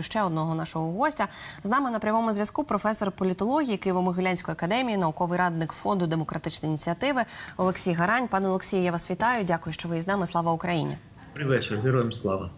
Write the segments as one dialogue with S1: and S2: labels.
S1: Ще одного нашого гостя з нами на прямому зв'язку професор політології Києво-Могилянської академії, науковий радник фонду демократичної ініціативи Олексій Гарань. Пане Олексію, я вас вітаю. Дякую, що ви із нами. Слава Україні.
S2: Добрий вечір, героям слава.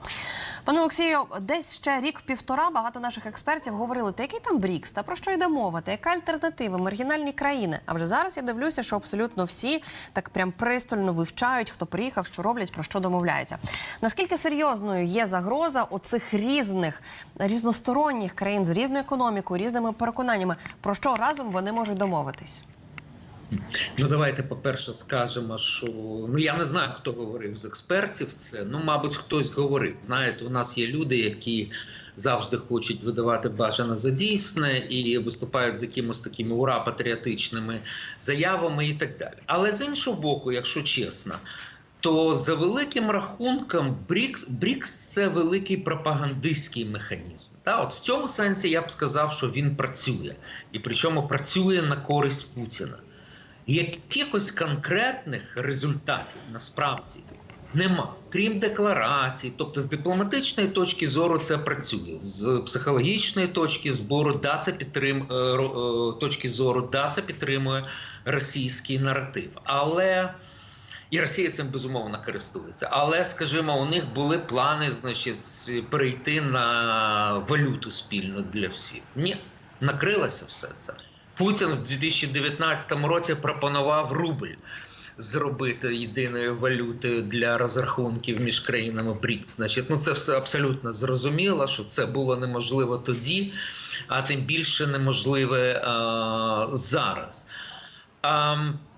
S1: Пане Олексію, десь ще рік-півтора багато наших експертів говорили, та який там Брікс, та про що йде мова, та яка альтернатива, маргінальні країни. А вже зараз я дивлюся, що абсолютно всі так прям пристально вивчають, хто приїхав, що роблять, про що домовляються. Наскільки серйозною є загроза оцих різних різносторонніх країн з різною економікою, різними переконаннями, про що разом вони можуть домовитись?
S2: Ну давайте, по-перше, скажемо, що ну я не знаю, хто говорив з експертів. Це ну, мабуть, хтось говорив. Знаєте, у нас є люди, які завжди хочуть видавати бажане за дійсне і виступають з якимось такими ура патріотичними заявами і так далі. Але з іншого боку, якщо чесно. То за великим рахунком Брікс Брікс це великий пропагандистський механізм. Та от в цьому сенсі я б сказав, що він працює, і причому працює на користь Путіна. Якихось конкретних результатів насправді нема, крім декларацій. Тобто, з дипломатичної точки зору це працює, з психологічної точки зору, да, це підтрим... е, е, точки зору, да, це підтримує російський наратив. Але і Росія цим безумовно користується. Але, скажімо, у них були плани, значить, перейти на валюту спільну для всіх. Ні, накрилося все це. Путін в 2019 році пропонував рубль зробити єдиною валютою для розрахунків між країнами БРІКС. Значить, ну це все абсолютно зрозуміло, що це було неможливо тоді, а тим більше неможливе е, зараз. А,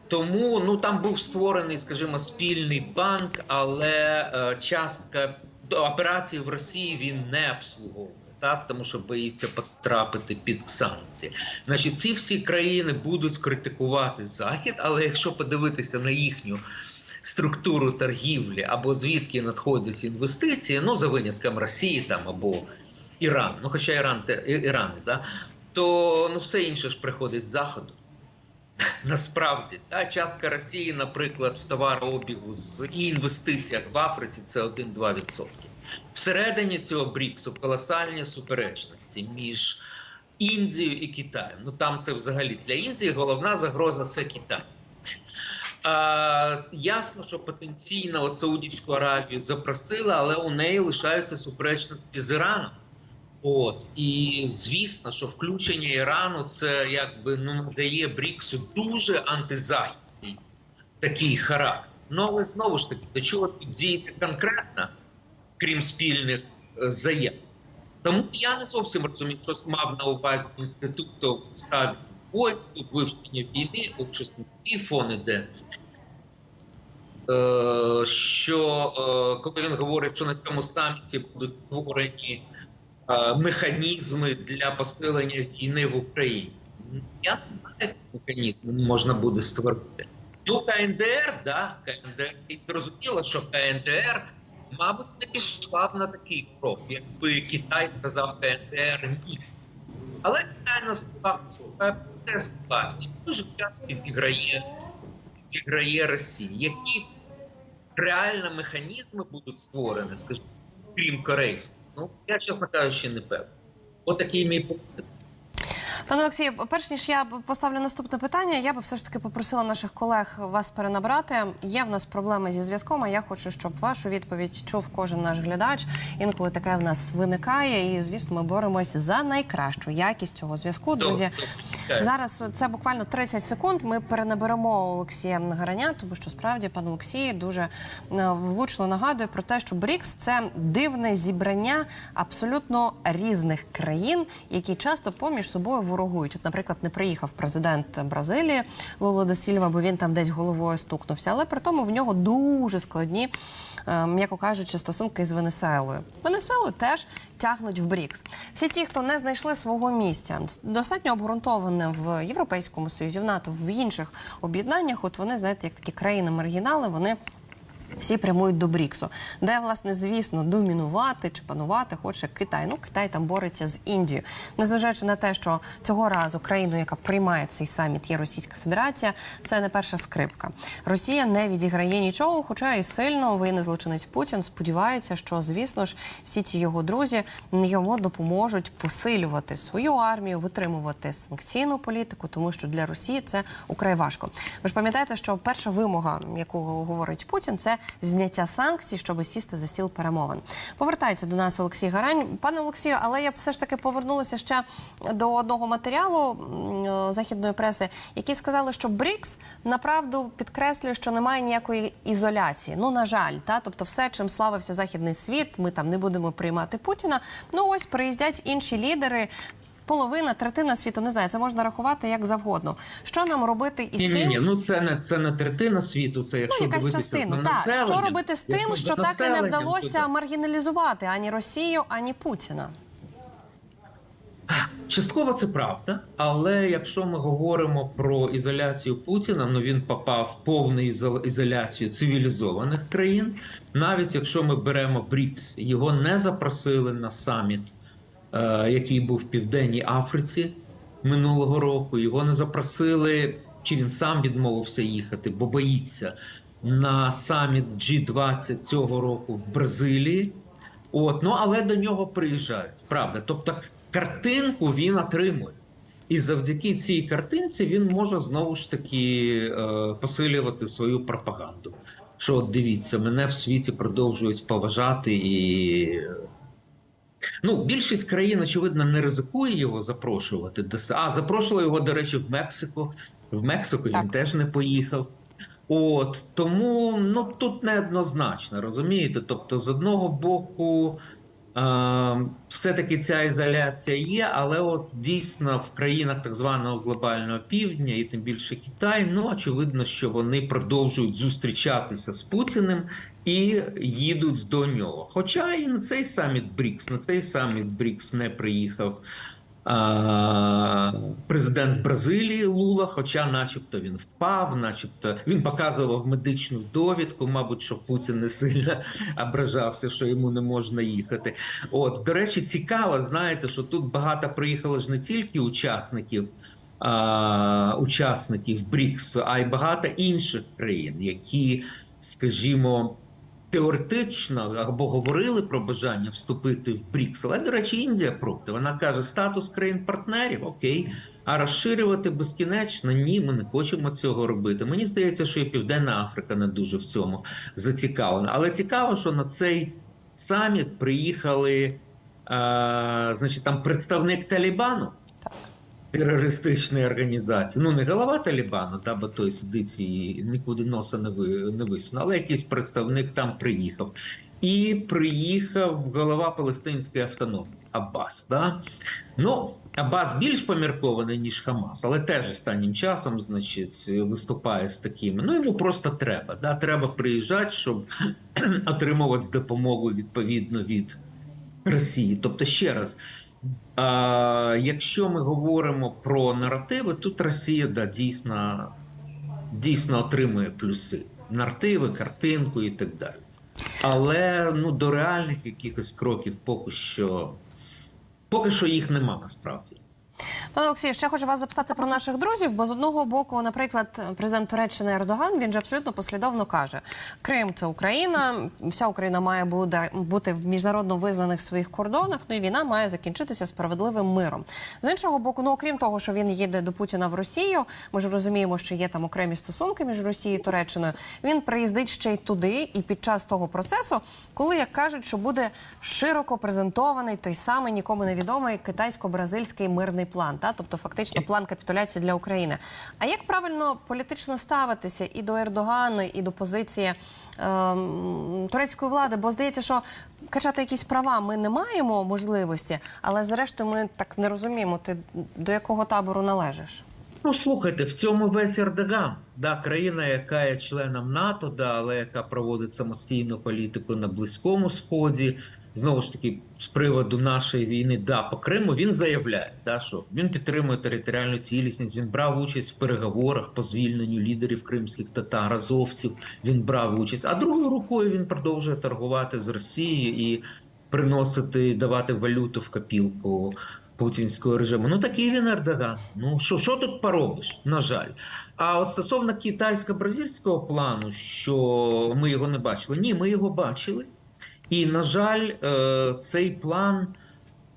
S2: тому ну там був створений, скажімо, спільний банк, але е, частка операції в Росії він не обслуговує. Так, тому що боїться потрапити під санкції. Значить, ці всі країни будуть критикувати Захід, але якщо подивитися на їхню структуру торгівлі або звідки надходять інвестиції, ну за винятком Росії там або Іран, ну хоча Іран Іран, да, то ну все інше ж приходить з заходу. Насправді та частка Росії, наприклад, в товарообігу з інвестиціях в Африці це 1-2%. Всередині цього Бріксу колосальні суперечності між Індією і Китаєм. Ну там це взагалі для Індії головна загроза це Китай. А, ясно, що потенційно от Саудівську Аравію запросили, але у неї лишаються суперечності з Іраном. От і звісно, що включення Ірану це якби ну надає Бріксу дуже антизахідний такий характер. Ну але знову ж таки, до чого діяти конкретно, крім спільних е, заяв. Тому я не зовсім розумію, що мав на увазі інституту в ставі воїнства, вивчення війни, учасники фон іде. Е, що е, коли він говорить, що на цьому саміті будуть створені механізми для посилення війни в Україні. Я не знаю, як механізм можна буде створити. Ну, КНДР, да, КНДР, і зрозуміло, що КНДР, мабуть, не пішла б на такий крок, якби Китай сказав КНДР ні. Але Китай на словах слухає проте ситуації. Дуже часто підіграє, підіграє Росія. Які реально механізми будуть створені, скажімо, крім корейських? Ну, я, чесно кажучи, не певний. Отакий мій погляд.
S1: Пане Олексію, перш ніж я поставлю наступне питання, я би все ж таки попросила наших колег вас перенабрати. Є в нас проблеми зі зв'язком. а Я хочу, щоб вашу відповідь чув кожен наш глядач. Інколи таке в нас виникає, і звісно, ми боремось за найкращу якість цього зв'язку. Друзі, зараз це буквально 30 секунд. Ми перенаберемо Олексія Гараня, тому що справді пан Олексій дуже е, влучно нагадує про те, що БРІКС це дивне зібрання абсолютно різних країн, які часто поміж собою ворогують. От, наприклад, не приїхав президент Бразилії Лоло де Сільва, бо він там десь головою стукнувся, але при тому в нього дуже складні. е, М'яко кажучи, стосунки з Венесуелою. Венесуелу теж тягнуть в БРІКС. Всі ті, хто не знайшли свого місця, достатньо обґрунтоване в Європейському Союзі, в НАТО, в інших об'єднаннях. От вони, знаєте, як такі країни-маргінали, вони Всі прямують до Бріксу, де власне, звісно, домінувати чи панувати хоче Китай. Ну Китай там бореться з Індією, незважаючи на те, що цього разу країною, яка приймає цей саміт, є Російська Федерація. Це не перша скрипка. Росія не відіграє нічого, хоча і сильно воєнний злочинець Путін сподівається, що звісно ж всі ці його друзі йому допоможуть посилювати свою армію, витримувати санкційну політику, тому що для Росії це украй важко. Ви ж пам'ятаєте, що перша вимога, яку говорить Путін, це зняття санкцій, щоб сісти за стіл перемовин. Повертається до нас Олексій Гарань. Пане Олексію, але я б все ж таки повернулася ще до одного матеріалу е, західної преси, які сказали, що БРІКС направду підкреслює, що немає ніякої ізоляції. Ну на жаль, та тобто, все, чим славився західний світ, ми там не будемо приймати Путіна. Ну ось приїздять інші лідери. Половина, третина світу не знаю, це можна рахувати як завгодно. Що нам робити із
S2: Ні,
S1: тим?
S2: ні, ні, ну це не це не третина світу. Це якщо
S1: Ну, якась частина. Так, що робити з тим, що так і не вдалося
S2: то-
S1: маргіналізувати ані Росію, ані Путіна?
S2: Частково це правда, але якщо ми говоримо про ізоляцію Путіна, ну він попав в повну ізоляцію цивілізованих країн. Навіть якщо ми беремо БРІКС, його не запросили на саміт, який був в Південній Африці минулого року. Його не запросили, чи він сам відмовився їхати, бо боїться на саміт G20 цього року в Бразилії. От, ну але до нього приїжджають, правда. Тобто картинку він отримує. І завдяки цій картинці він може знову ж таки е, посилювати свою пропаганду. Що от дивіться, мене в світі продовжують поважати і. Ну, більшість країн, очевидно, не ризикує його запрошувати. А, запрошували його, до речі, в Мексику. В Мексику він теж не поїхав. От тому ну тут неоднозначно, розумієте? Тобто, з одного боку, е, все-таки ця ізоляція є, але от дійсно в країнах так званого глобального півдня, і тим більше Китай, ну очевидно, що вони продовжують зустрічатися з Путіним і їдуть до нього. Хоча і на цей саміт БРІКС, на цей саміт БРІКС не приїхав. Президент Бразилії Лула, хоча, начебто, він впав, начебто він показував медичну довідку. Мабуть, що Путін не сильно ображався, що йому не можна їхати. От до речі, цікаво, знаєте, що тут багато приїхало ж не тільки учасників. Учасників БРІКСу, а й багато інших країн, які, скажімо, теоретично або говорили про бажання вступити в БРІКС, але, до речі, Індія проти. Вона каже, статус країн-партнерів окей. А розширювати безкінечно ні, ми не хочемо цього робити. Мені здається, що і Південна Африка не дуже в цьому зацікавлена. Але цікаво, що на цей саміт приїхали, а, значить, там представник Талібану. Терористичної організації. Ну, не голова Талібану, да, бо той сидить і нікуди носа не, ви, не висуне, але якийсь представник там приїхав. І приїхав голова Палестинської автономії Аббас. Да? Ну, Аббас більш поміркований, ніж Хамас, але теж останнім часом, значить, виступає з такими. Ну, йому просто треба. Да? Треба приїжджати, щоб отримувати допомогу відповідно від Росії. Тобто, ще раз. Якщо ми говоримо про наративи, тут Росія да, дійсно, дійсно отримує плюси. Наративи, картинку і так далі. Але ну, до реальних якихось кроків поки що, поки що їх нема насправді.
S1: Пане Олексію, ще хочу вас запитати про наших друзів, бо з одного боку, наприклад, президент Туреччини Ердоган він же абсолютно послідовно каже: Крим це Україна, вся Україна має бути в міжнародно визнаних своїх кордонах. Ну і війна має закінчитися справедливим миром. З іншого боку, ну окрім того, що він їде до Путіна в Росію, ми ж розуміємо, що є там окремі стосунки між Росією і Туреччиною. Він приїздить ще й туди, і під час того процесу, коли як кажуть, що буде широко презентований той самий нікому невідомий китайсько-бразильський мирний план, та тобто фактично план капітуляції для України. А як правильно політично ставитися і до Ердогану, і до позиції ем, турецької влади? Бо здається, що качати якісь права ми не маємо можливості, але зрештою ми так не розуміємо, ти до якого табору належиш.
S2: Ну, слухайте, в цьому весь Ердоган. Да, країна, яка є членом НАТО, да, але яка проводить самостійну політику на Близькому Сході, знову ж таки з приводу нашої війни да по Криму він заявляє, да, що він підтримує територіальну цілісність. Він брав участь в переговорах по звільненню лідерів кримських татар, азовців. Він брав участь. А другою рукою він продовжує торгувати з Росією і приносити, давати валюту в копілку путінського режиму. Ну такий він Ердоган. Ну що, що тут поробиш? На жаль. А от стосовно китайсько-бразильського плану, що ми його не бачили, ні, ми його бачили. І, на жаль, е, цей план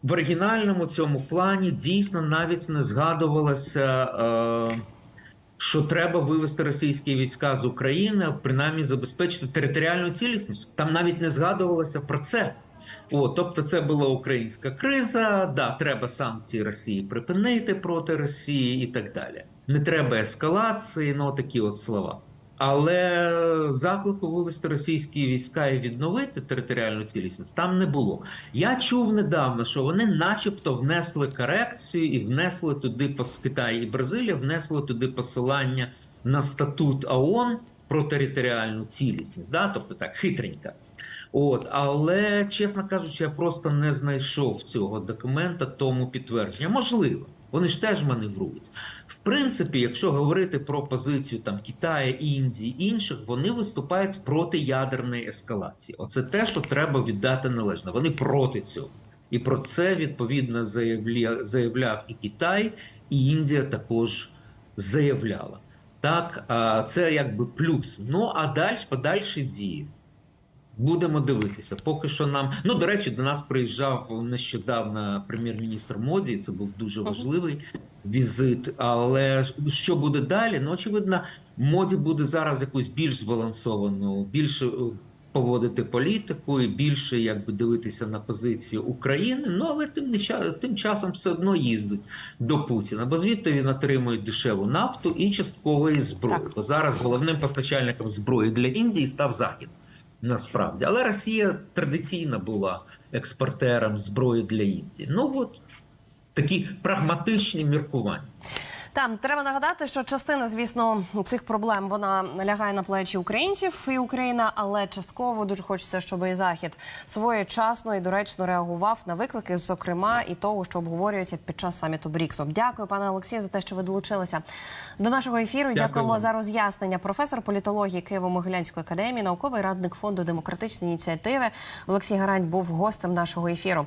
S2: в оригінальному цьому плані дійсно навіть не згадувалося, е, що треба вивести російські війська з України, принаймні забезпечити територіальну цілісність. Там навіть не згадувалося про це. О, тобто, це була українська криза. Да, треба санкції Росії припинити проти Росії і так далі. Не треба ескалації, ну такі от слова. Але заклику вивести російські війська і відновити територіальну цілісність там не було. Я чув недавно, що вони, начебто, внесли корекцію і внесли туди пос Китай і Бразилія, внесли туди посилання на статут ООН про територіальну цілісність. Да? Тобто так хитренько. От, але чесно кажучи, я просто не знайшов цього документа тому підтвердження. Можливо, вони ж теж маневрують. В принципі, якщо говорити про позицію там Китаю, Індії інших, вони виступають проти ядерної ескалації. Оце те, що треба віддати належно. Вони проти цього, і про це відповідно заявля... заявляв і Китай, і Індія також заявляла. Так, це якби плюс. Ну а далі подальші дії. Будемо дивитися. Поки що нам ну до речі, до нас приїжджав нещодавно прем'єр-міністр Моді. Це був дуже важливий візит. Але що буде далі? Ну очевидно, моді буде зараз якусь більш збалансовану, більше поводити політику і більше якби дивитися на позицію України. Ну але тим не тим часом все одно їздить до Путіна, бо звідти він отримує дешеву нафту і часткової зброї.
S1: Так.
S2: Бо зараз головним постачальником зброї для Індії став Захід. Насправді, але Росія традиційно була експортером зброї для Індії. Ну от такі прагматичні міркування.
S1: Там треба нагадати, що частина, звісно, цих проблем вона лягає на плечі українців і Україна, але частково дуже хочеться, щоб і захід своєчасно і доречно реагував на виклики, зокрема і того, що обговорюється під час саміту Бріксу. Дякую, пане Олексію, за те, що ви долучилися до нашого ефіру.
S2: Дякую
S1: Дякуємо за роз'яснення. Професор політології Києво-Могилянської академії, науковий радник фонду демократичної ініціативи Олексій Гарань був гостем нашого ефіру.